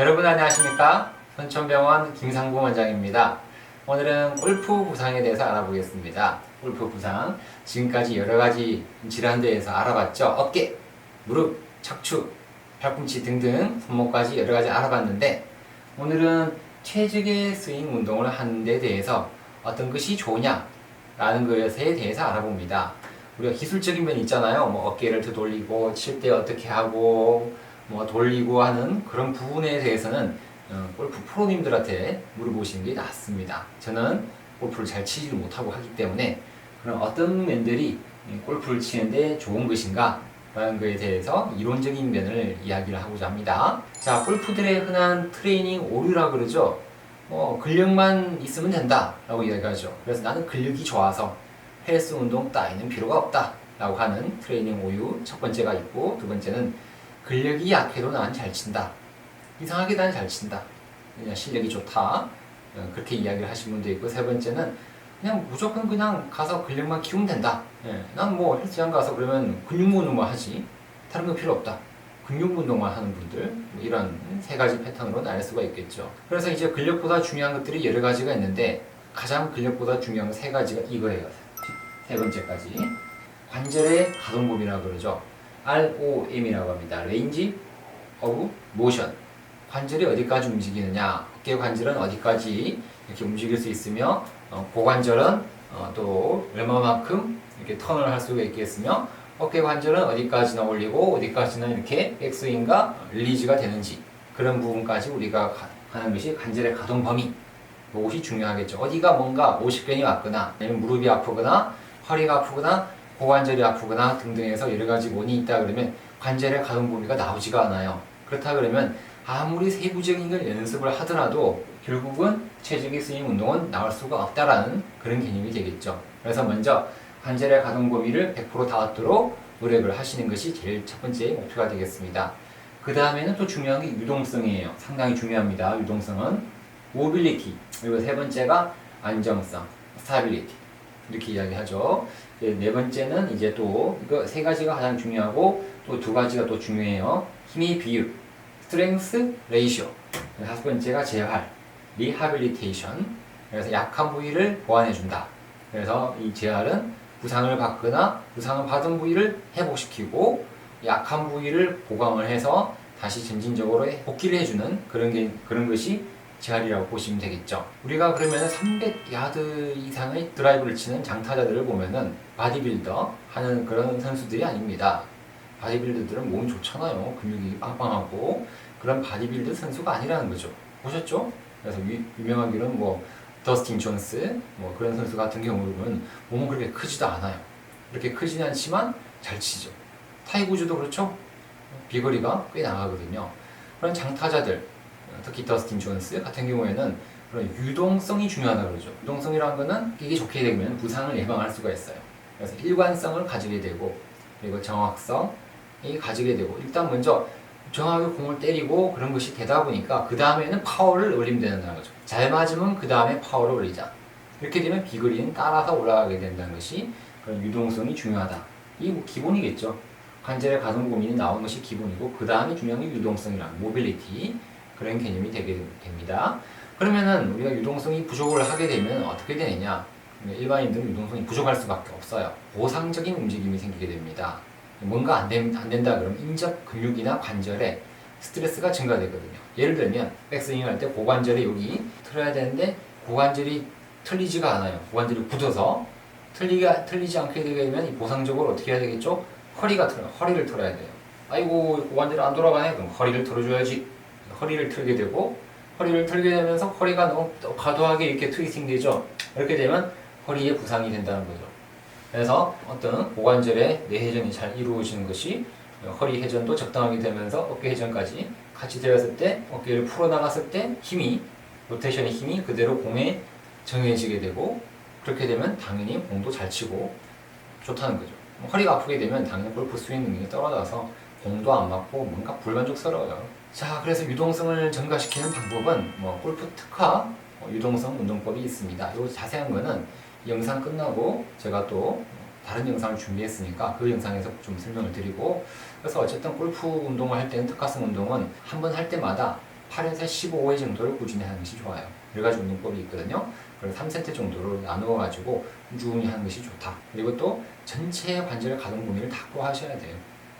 여러분 안녕하십니까? 선천병원 김상봉 원장입니다. 오늘은 골프 부상에 대해서 알아보겠습니다. 골프 부상. 지금까지 여러 가지 질환에 대해서 알아봤죠. 어깨, 무릎, 척추, 팔꿈치 등등 손목까지 여러 가지 알아봤는데 오늘은 최적의 스윙 운동을 하는 데 대해서 어떤 것이 좋으냐 라는 것에 대해서 알아봅니다. 우리가 기술적인 면이 있잖아요. 뭐 어깨를 더 돌리고 칠 때 어떻게 하고 뭐 돌리고 하는 그런 부분에 대해서는 어, 골프 프로님들한테 물어보시는 게 낫습니다. 저는 골프를 잘 치지를 못하고 하기 때문에 그런 어떤 면들이 이 골프를 치는데 좋은 것인가 라는 것에 대해서 이론적인 면을 이야기를 하고자 합니다. 자, 골프들의 흔한 트레이닝 오류라 그러죠. 뭐 근력만 있으면 된다 라고 이야기하죠. 그래서 나는 근력이 좋아서 헬스 운동 따위는 필요가 없다 라고 하는 트레이닝 오류 첫 번째가 있고 두 번째는 근력이 약해도 난 잘 친다. 이상하게 난 잘 친다. 그냥 실력이 좋다. 어, 그렇게 이야기를 하신 분도 있고 세 번째는 그냥 무조건 그냥 가서 근력만 키우면 된다. 예, 난뭐 헬스장 가서 그러면 근육 운동만 하지 다른 거 필요 없다. 근육 운동만 하는 분들 뭐 이런 세 가지 패턴으로 나눌 수가 있겠죠. 그래서 이제 근력보다 중요한 것들이 여러 가지가 있는데 가장 근력보다 중요한 세 가지가 이거예요. 세 번째까지 관절의 가동범위라고 그러죠. ROM이라고 합니다. Range of Motion. 관절이 어디까지 움직이느냐, 어깨 관절은 어디까지 이렇게 움직일 수 있으며, 어, 고관절은 어, 또 얼마만큼 이렇게 턴을 할 수가 있겠으며, 어깨 관절은 어디까지나 올리고 어디까지나 이렇게 백스윙과 릴리즈가 되는지 그런 부분까지 우리가 가- 하는 것이 관절의 가동 범위. 이것이 중요하겠죠. 어디가 뭔가 오십견이 왔거나, 아니면 무릎이 아프거나, 허리가 아프거나, 고관절이 아프거나 등등해서 여러 가지 원인이 있다 그러면 관절의 가동 범위가 나오지가 않아요. 그렇다 그러면 아무리 세부적인 걸 연습을 하더라도 결국은 최적의 스윙 운동은 나올 수가 없다라는 그런 개념이 되겠죠. 그래서 먼저 관절의 가동 범위를 100% 닿도록 노력을 하시는 것이 제일 첫 번째 목표가 되겠습니다. 그 다음에는 또 중요한 게 유동성이에요. 상당히 중요합니다. 유동성은 모빌리티 그리고 세 번째가 안정성, 스타빌리티 이렇게 이야기하죠. 네, 네 번째는 이제 또 이거 세 가지가 가장 중요하고 또 두 가지가 또 중요해요. 힘의 비율, 스트렝스 레이쇼. 다섯 번째가 재활, 리하빌리테이션. 그래서 약한 부위를 보완해 준다. 그래서 이 재활은 부상을 받거나 부상을 받은 부위를 회복시키고 약한 부위를 보강을 해서 다시 점진적으로 복귀를 해주는 그런 게 그런 것이 재활이라고 보시면 되겠죠. 우리가 그러면 300야드 이상의 드라이브를 치는 장타자들을 보면은 바디빌더 하는 그런 선수들이 아닙니다. 바디빌더들은 몸이 좋잖아요. 근육이 빵빵하고 그런 바디빌더 선수가 아니라는 거죠. 보셨죠? 그래서 유, 유명하기로는 뭐 더스틴 존스 뭐 그런 선수 같은 경우는 몸은 그렇게 크지도 않아요. 그렇게 크지는 않지만 잘 치죠. 타이구즈도 그렇죠. 비거리가 꽤 나가거든요. 그런 장타자들 특히 더스틴 존스 같은 경우에는 그런 유동성이 중요하다 그러죠. 유동성이라는 거는 이게 좋게 되면 부상을 예방할 수가 있어요. 그래서 일관성을 가지게 되고 그리고 정확성이 가지게 되고 일단 먼저 정확하게 공을 때리고 그런 것이 되다 보니까 그 다음에는 파워를 올리면 된다는 거죠. 잘 맞으면 그 다음에 파워를 올리자. 이렇게 되면 비거리는 따라서 올라가게 된다는 것이 그런 유동성이 중요하다. 이게 뭐 기본이겠죠. 관절의 가동 범위는 나오는 것이 기본이고 그 다음에 중요한 게 유동성이란 모빌리티 그런 개념이 되게 됩니다. 그러면은 우리가 유동성이 부족을 하게 되면 어떻게 되느냐? 일반인들은 유동성이 부족할 수밖에 없어요. 보상적인 움직임이 생기게 됩니다. 뭔가 안, 된, 안 된다 그러면 인접 근육이나 관절에 스트레스가 증가되거든요. 예를 들면 백스윙 할 때 고관절이 여기 틀어야 되는데 고관절이 틀리지가 않아요. 고관절이 굳어서 틀리가 틀리지 않게 되면 이 보상적으로 어떻게 해야 되겠죠? 허리가 틀어 허리를 틀어야 돼요. 아이고 고관절이 안 돌아가네. 그럼 허리를 틀어줘야지. 허리를 틀게 되고 허리를 틀게 되면서 허리가 너무 과도하게 이렇게 트위스팅 되죠. 이렇게 되면 허리에 부상이 된다는 거죠. 그래서 어떤 고관절의 내회전이 잘 이루어지는 것이 허리 회전도 적당하게 되면서 어깨 회전까지 같이 되었을 때 어깨를 풀어 나갔을 때 힘이 로테이션의 힘이 그대로 공에 정해지게 되고 그렇게 되면 당연히 공도 잘 치고 좋다는 거죠. 허리가 아프게 되면 당연히 골프 스윙 능력이 떨어져서 공도 안 맞고 뭔가 불만족스러워요. 자, 그래서 유동성을 증가시키는 방법은 뭐 골프 특화 어, 유동성 운동법이 있습니다. 이 자세한 거는 이 영상 끝나고 제가 또 다른 영상을 준비했으니까 그 영상에서 좀 설명을 드리고 그래서 어쨌든 골프 운동을 할 때는 특화성 운동은 한 번 할 때마다 8에서 15회 정도를 꾸준히 하는 것이 좋아요. 여러 가지 운동법이 있거든요. 그래서 3세트 정도를 나누어 가지고 꾸준히 하는 것이 좋다. 그리고 또 전체 관절 가동 범위를 다 하셔야 돼요.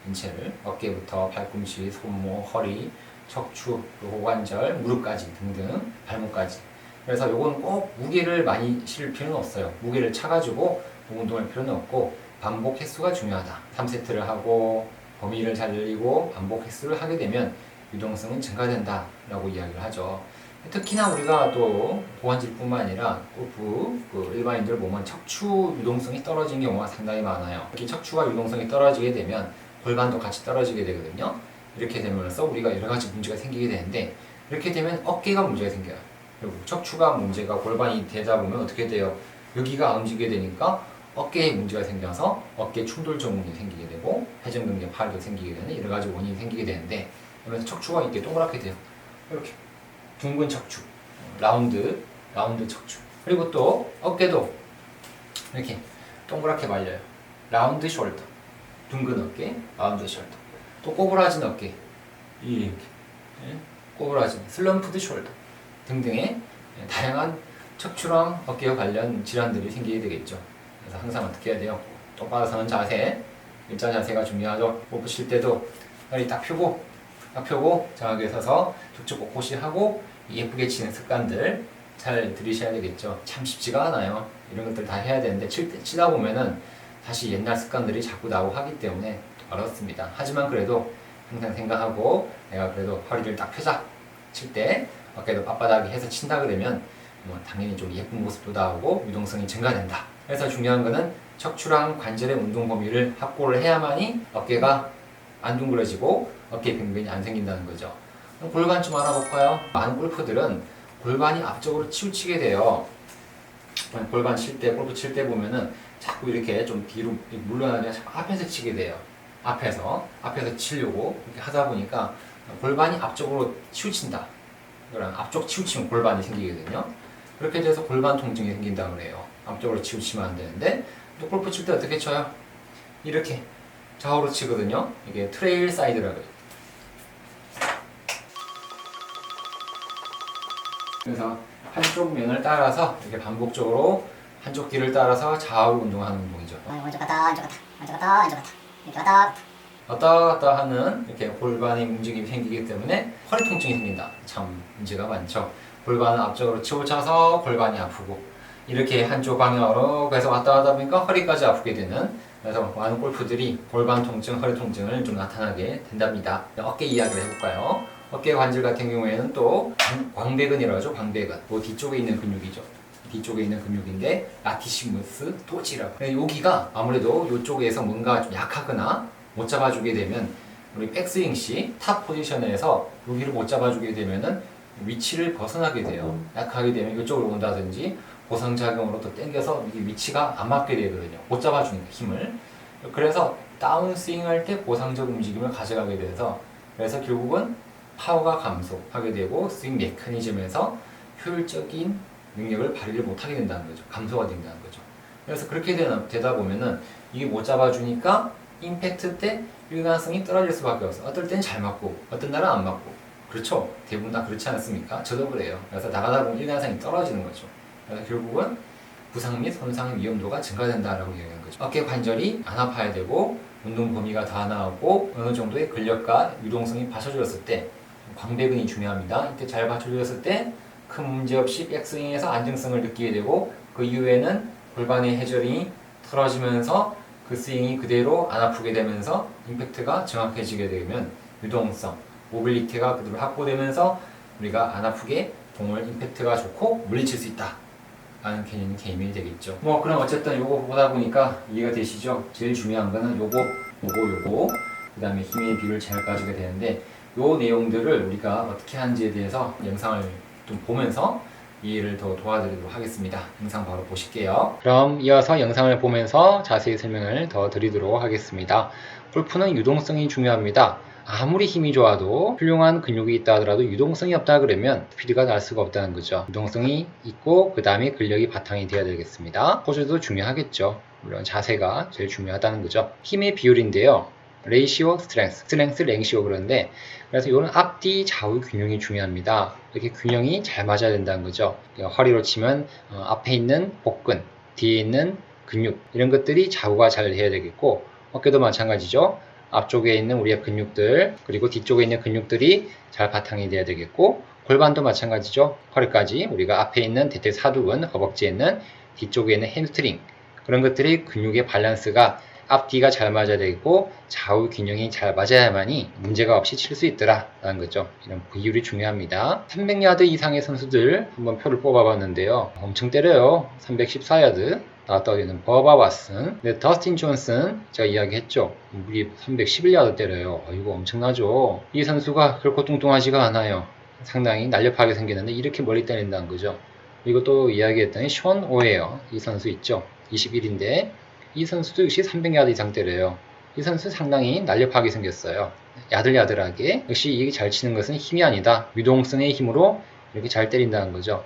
전체를 어깨부터 발꿈치, 손목, 허리, 척추, 그리고 호관절, 무릎까지 등등 발목까지. 그래서 요건 꼭 무게를 많이 실을 필요는 없어요. 무게를 차가지고 운동할 필요는 없고 반복 횟수가 중요하다. 3세트를 하고 범위를 잘 늘리고 반복 횟수를 하게 되면 유동성은 증가된다 라고 이야기를 하죠. 특히나 우리가 또 고관절 뿐만 아니라 골프 그 일반인들 보면 척추 유동성이 떨어진 경우가 상당히 많아요. 특히 척추가 유동성이 떨어지게 되면 골반도 같이 떨어지게 되거든요. 이렇게 되면서 우리가 여러 가지 문제가 생기게 되는데 이렇게 되면 어깨가 문제가 생겨요. 그리고 척추가 문제가 골반이 되다 보면 어떻게 돼요? 여기가 안 움직이게 되니까 어깨에 문제가 생겨서 어깨 충돌 증후군이 생기게 되고 회전근개 파열도 생기게 되는 여러 가지 원인이 생기게 되는데 그러면서 척추가 이렇게 동그랗게 돼요. 이렇게 둥근 척추, 라운드, 라운드 척추. 그리고 또 어깨도 이렇게 동그랗게 말려요. 라운드 숄더, 둥근 어깨, 라운드 숄더. 또 꼬부라진 어깨, 이렇게 예? 꼬부라진 슬럼프드 숄더 등등의 다양한 척추랑 어깨와 관련 질환들이 생기게 되겠죠. 그래서 항상 어떻게 해야 돼요? 똑바로 서는 자세, 일자 자세가 중요하죠. 칠 때도 다리 딱 펴고, 딱 펴고 정하게 서서 툭툭 꼿꼿이 하고 예쁘게 치는 습관들 잘 들이셔야 되겠죠. 참 쉽지가 않아요. 이런 것들 다 해야 되는데 칠 치다 보면은 다시 옛날 습관들이 자꾸 나오고 하기 때문에 어렵습니다. 하지만 그래도 항상 생각하고 내가 그래도 허리를 딱 펴자 칠 때 어깨도 빳빳하게 해서 친다 그러면 뭐 당연히 좀 예쁜 모습도 나오고 유동성이 증가된다. 그래서 중요한 거는 척추랑 관절의 운동 범위를 확보를 해야만이 어깨가 안 둥그러지고 어깨 빈근이 안 생긴다는 거죠. 골반 좀 알아볼까요? 많은 골프들은 골반이 앞쪽으로 치우치게 돼요. 골반 칠 때, 골프 칠 때 보면은 자꾸 이렇게 좀 뒤로 물러나냐 자꾸 앞에서 치게 돼요. 앞에서, 앞에서 치려고 이렇게 하다 보니까 골반이 앞쪽으로 치우친다. 그럼 앞쪽 치우치면 골반이 생기거든요. 그렇게 돼서 골반 통증이 생긴다 그래요. 앞쪽으로 치우치면 안 되는데 또 골프 칠 때 어떻게 쳐요? 이렇게 좌우로 치거든요. 이게 트레일 사이드라고 해요. 그래서 한쪽 면을 따라서 이렇게 반복적으로 한쪽 길을 따라서 좌우 운동하는 운동이죠. 어, 왼쪽 갔다 왼쪽 갔다 왼쪽 갔다 왼쪽 갔다 이렇게 갔다 갔다. 왔다 갔다 하는 이렇게 골반의 움직임이 생기기 때문에 허리 통증이 생긴다. 참 문제가 많죠. 골반을 앞쪽으로 치우쳐서 골반이 아프고 이렇게 한쪽 방향으로 그래서 왔다 가다 보니까 허리까지 아프게 되는 그래서 많은 골프들이 골반 통증, 허리 통증을 좀 나타나게 된답니다. 어깨 이야기를 해볼까요? 어깨 관절 같은 경우에는 또 광- 광배근이라고 하죠. 광배근. 그 뒤쪽에 있는 근육이죠. 뒤쪽에 있는 근육인데 라티시무스 토지라고. 여기가 아무래도 이쪽에서 뭔가 좀 약하거나 못 잡아주게 되면 우리 백스윙 시 탑 포지션에서 여기를 못 잡아주게 되면은 위치를 벗어나게 돼요. 약하게 되면 이쪽으로 온다든지 보상작용으로 또 당겨서 이게 위치가 안 맞게 되거든요. 못 잡아주니까 힘을. 그래서 다운스윙 할 때 보상적 움직임을 가져가게 돼서 그래서 결국은 파워가 감소하게 되고 스윙 메커니즘에서 효율적인 능력을 발휘를 못하게 된다는 거죠. 감소가 된다는 거죠. 그래서 그렇게 되다 보면은 이게 못 잡아주니까 임팩트 때 일관성이 떨어질 수밖에 없어. 어떨 땐 잘 맞고, 어떤 날은 안 맞고. 그렇죠. 대부분 다 그렇지 않습니까? 저도 그래요. 그래서 나가다 보면 일관성이 떨어지는 거죠. 그래서 결국은 부상 및 손상 위험도가 증가된다라고 얘기하는 거죠. 어깨 관절이 안 아파야 되고 운동 범위가 다 나오고 어느 정도의 근력과 유동성이 받쳐주었을 때 광배근이 중요합니다. 이때 잘 받쳐주었을 때 큰 문제 없이 백스윙에서 안정성을 느끼게 되고 그 이후에는 골반의 회전이 틀어지면서 그 스윙이 그대로 안 아프게 되면서 임팩트가 정확해지게 되면 유동성, 모빌리티가 그대로 확보되면서 우리가 안 아프게 공을 임팩트가 좋고 물리칠 수 있다. 라는 개념이 개념이 되겠죠. 뭐 그럼 어쨌든 요거 보다 보니까 이해가 되시죠? 제일 중요한 거는 요거, 요거, 요거, 그 다음에 힘의 비율 잘 가지게 되는데 요 내용들을 우리가 어떻게 하는지에 대해서 영상을 좀 보면서 이해를 더 도와드리도록 하겠습니다. 영상 바로 보실게요. 그럼 이어서 영상을 보면서 자세히 설명을 더 드리도록 하겠습니다. 골프는 유동성이 중요합니다. 아무리 힘이 좋아도 훌륭한 근육이 있다 하더라도 유동성이 없다 그러면 스피드가 날 수가 없다는 거죠. 유동성이 있고 그 다음에 근력이 바탕이 되어야 되겠습니다. 포즈도 중요하겠죠. 물론 자세가 제일 중요하다는 거죠. 힘의 비율인데요. 레이시오 스트렝스, 스트렝스 랭시오 그런데 그래서 이런 앞뒤 좌우 균형이 중요합니다. 이렇게 균형이 잘 맞아야 된다는 거죠. 그러니까 허리로 치면 어, 앞에 있는 복근, 뒤에 있는 근육 이런 것들이 좌우가 잘 돼야 되겠고 어깨도 마찬가지죠. 앞쪽에 있는 우리의 근육들 그리고 뒤쪽에 있는 근육들이 잘 바탕이 돼야 되겠고 골반도 마찬가지죠. 허리까지 우리가 앞에 있는 대퇴 사두근, 허벅지에 있는 뒤쪽에 있는 햄스트링 그런 것들이 근육의 밸런스가 앞뒤가 잘 맞아야 되고 좌우 균형이 잘 맞아야만이 문제가 없이 칠 수 있더라라는 거죠. 이런 비율이 중요합니다. 300야드 이상의 선수들 한번 표를 뽑아봤는데요. 엄청 때려요. 314야드 나왔다고 되는 버바 왓슨, 근데 더스틴 존슨 제가 이야기했죠. 무리 311야드 때려요. 어, 이거 엄청나죠. 이 선수가 결코 뚱뚱하지가 않아요. 상당히 날렵하게 생겼는데 이렇게 멀리 때린다는 거죠. 또 이야기했던 션 오웨어 이 선수 있죠. 21인데 이 선수도 역시 300야드 이상 때려요. 이 선수 상당히 날렵하게 생겼어요. 야들야들하게. 역시 이게 잘 치는 것은 힘이 아니다. 유동성의 힘으로 이렇게 잘 때린다는 거죠.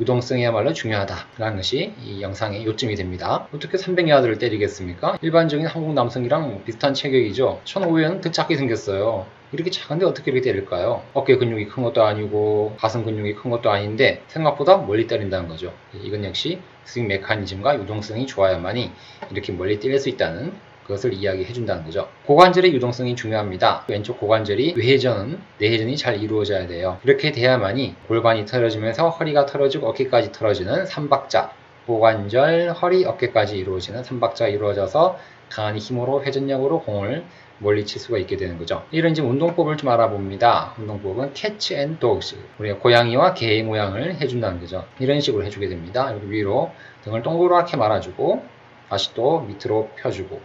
유동성이야말로 중요하다라는 것이 이 영상의 요점이 됩니다. 어떻게 300야드를 때리겠습니까? 일반적인 한국 남성이랑 비슷한 체격이죠. 1500은 더 작게 생겼어요. 이렇게 작은데 어떻게 이렇게 때릴까요? 어깨 근육이 큰 것도 아니고 가슴 근육이 큰 것도 아닌데 생각보다 멀리 때린다는 거죠. 이건 역시 스윙 메커니즘과 유동성이 좋아야만이 이렇게 멀리 때릴 수 있다는 그것을 이야기해 준다는 거죠. 고관절의 유동성이 중요합니다. 왼쪽 고관절이 외회전, 내회전이 잘 이루어져야 돼요. 이렇게 돼야만이 골반이 털어지면서 허리가 털어지고 어깨까지 털어지는 삼박자, 고관절, 허리, 어깨까지 이루어지는 삼박자가 이루어져서 강한 힘으로 회전력으로 공을 멀리 칠 수가 있게 되는 거죠. 이런 이제 운동법을 좀 알아봅니다. 운동법은 캐치 앤 도그스. 우리가 고양이와 개의 모양을 해준다는 거죠. 이런 식으로 해주게 됩니다. 위로 등을 동그랗게 말아주고 다시 또 밑으로 펴주고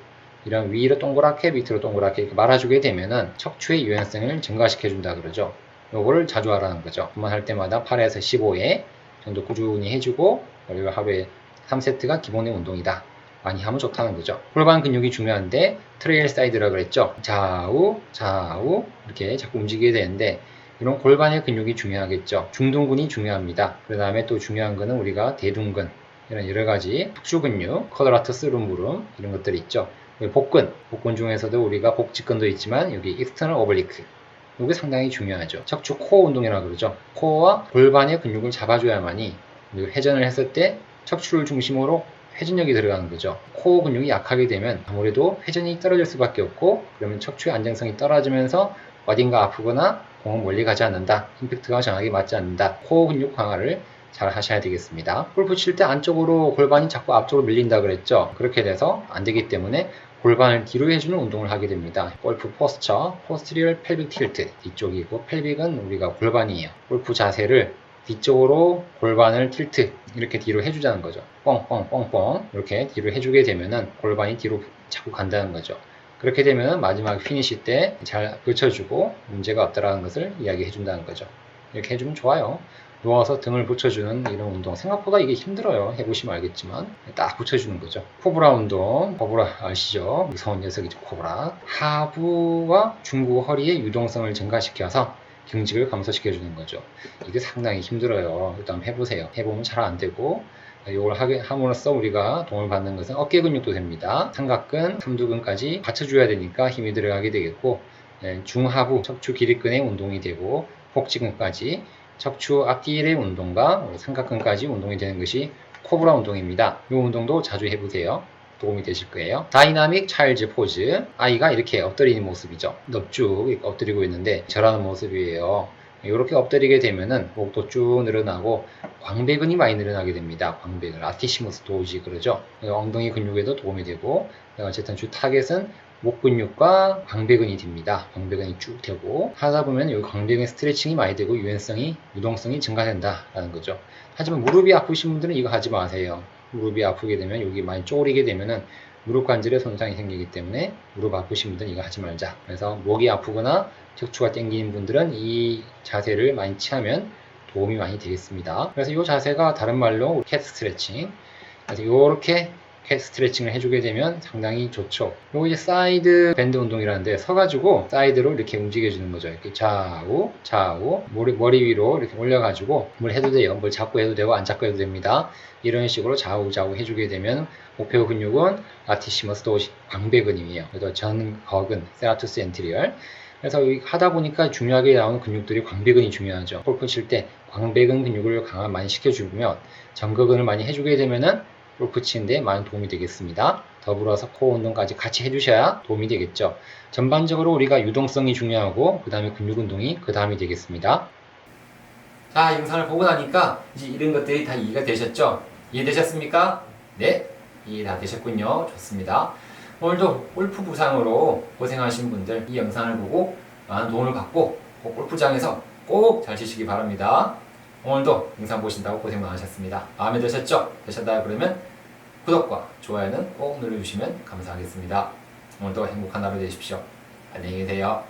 이런 위로 동그랗게 밑으로 동그랗게 이렇게 말아주게 되면은 척추의 유연성을 증가시켜 준다 그러죠. 요거를 자주 하라는 거죠. 한번 할 때마다 8에서 15회 정도 꾸준히 해주고 그리고 하루에 3세트가 기본의 운동이다. 많이 하면 좋다는 거죠. 골반 근육이 중요한데 트레일 사이드라 그랬죠. 좌우, 좌우 이렇게 자꾸 움직이게 되는데 이런 골반의 근육이 중요하겠죠. 중둔근이 중요합니다. 그 다음에 또 중요한 거는 우리가 대둔근 이런 여러 가지 척추 근육, 쿼드라터스 룸브룸 이런 것들이 있죠. 복근, 복근 중에서도 우리가 복직근도 있지만 여기 익스터널 오블리크 이게 상당히 중요하죠. 척추 코어 운동이라고 그러죠. 코어와 골반의 근육을 잡아줘야만이 회전을 했을 때 척추를 중심으로 회전력이 들어가는 거죠. 코어 근육이 약하게 되면 아무래도 회전이 떨어질 수밖에 없고 그러면 척추의 안정성이 떨어지면서 어딘가 아프거나 공은 멀리 가지 않는다. 임팩트가 정확하게 맞지 않는다. 코어 근육 강화를 잘 하셔야 되겠습니다. 골프 칠 때 안쪽으로 골반이 자꾸 앞쪽으로 밀린다 그랬죠. 그렇게 돼서 안 되기 때문에 골반을 뒤로 해주는 운동을 하게 됩니다. 골프 포스처, 포스트리얼 펠빅 틸트 뒤쪽이고 펠빅은 우리가 골반이에요. 골프 자세를 뒤쪽으로 골반을 틸트 이렇게 뒤로 해주자는 거죠. 뻥뻥뻥뻥 이렇게 뒤로 해주게 되면은 골반이 뒤로 자꾸 간다는 거죠. 그렇게 되면 마지막 피니시 때 잘 붙여주고 문제가 없다라는 것을 이야기해 준다는 거죠. 이렇게 해주면 좋아요. 누워서 등을 붙여주는 이런 운동. 생각보다 이게 힘들어요. 해보시면 알겠지만. 딱 붙여주는 거죠. 코브라 운동. 코브라 아시죠? 무서운 녀석이죠. 코브라. 하부와 중구 허리의 유동성을 증가시켜서 경직을 감소시켜 주는 거죠. 이게 상당히 힘들어요. 일단 해보세요. 해보면 잘 안 되고 이걸 하게 함으로써 우리가 도움을 받는 것은 어깨 근육도 됩니다. 삼각근, 삼두근까지 받쳐줘야 되니까 힘이 들어가게 되겠고 예, 중하부 척추 기립근의 운동이 되고 복지근까지 척추 앞뒤의 운동과 삼각근까지 운동이 되는 것이 코브라 운동입니다. 이 운동도 자주 해보세요. 도움이 되실 거예요. 다이나믹 차일즈 포즈. 아이가 이렇게 엎드리는 모습이죠. 이렇게 엎드리고 있는데 절하는 모습이에요. 이렇게 엎드리게 되면은 목도 쭉 늘어나고 광배근이 많이 늘어나게 됩니다. 광배근, 아티시무스 도지 그러죠. 엉덩이 근육에도 도움이 되고 어쨌든 주 타겟은 목 근육과 광배근이 됩니다. 광배근이 쭉 되고 하다 보면 여기 광배근 스트레칭이 많이 되고 유연성이 유동성이 증가된다라는 거죠. 하지만 무릎이 아프신 분들은 이거 하지 마세요. 무릎이 아프게 되면 여기 많이 쪼그리게 되면은 무릎 관절에 손상이 생기기 때문에 무릎 아프신 분들은 이거 하지 말자. 그래서 목이 아프거나 척추가 땡기는 분들은 이 자세를 많이 취하면 도움이 많이 되겠습니다. 그래서 이 자세가 다른 말로 캣 스트레칭. 그래서 이렇게 캣 스트레칭을 해주게 되면 상당히 좋죠. 요거 이제 사이드 밴드 운동이라는데 서가지고 사이드로 이렇게 움직여주는 거죠. 이렇게 좌우, 좌우, 머리, 머리 위로 이렇게 올려가지고 뭘 해도 돼요. 뭘 잡고 해도 되고 안 잡고 해도 됩니다. 이런 식으로 좌우, 좌우 해주게 되면 목표 근육은 라티시머스 도시 광배근이에요. 그래서 전거근, 세라투스 엔티리얼. 그래서 이 하다 보니까 중요하게 나오는 근육들이 광배근이 중요하죠. 골프 칠 때 광배근 근육을 강화 많이 시켜주면 전거근을 많이 해주게 되면은 골프 치는데 많은 도움이 되겠습니다. 더불어서 코어 운동까지 같이 해주셔야 도움이 되겠죠. 전반적으로 우리가 유동성이 중요하고 그 다음에 근육 운동이 그 다음이 되겠습니다. 자, 영상을 보고 나니까 이제 이런 것들이 다 이해가 되셨죠? 이해되셨습니까? 네, 이해 다 되셨군요. 좋습니다. 오늘도 골프 부상으로 고생하신 분들 이 영상을 보고 많은 도움을 받고 꼭 골프장에서 꼭 잘 치시기 바랍니다. 오늘도 영상 보신다고 고생 많으셨습니다. 마음에 드셨죠? 되셨다 그러면 구독과 좋아요는 꼭 눌러주시면 감사하겠습니다. 오늘도 행복한 하루 되십시오. 안녕히 계세요.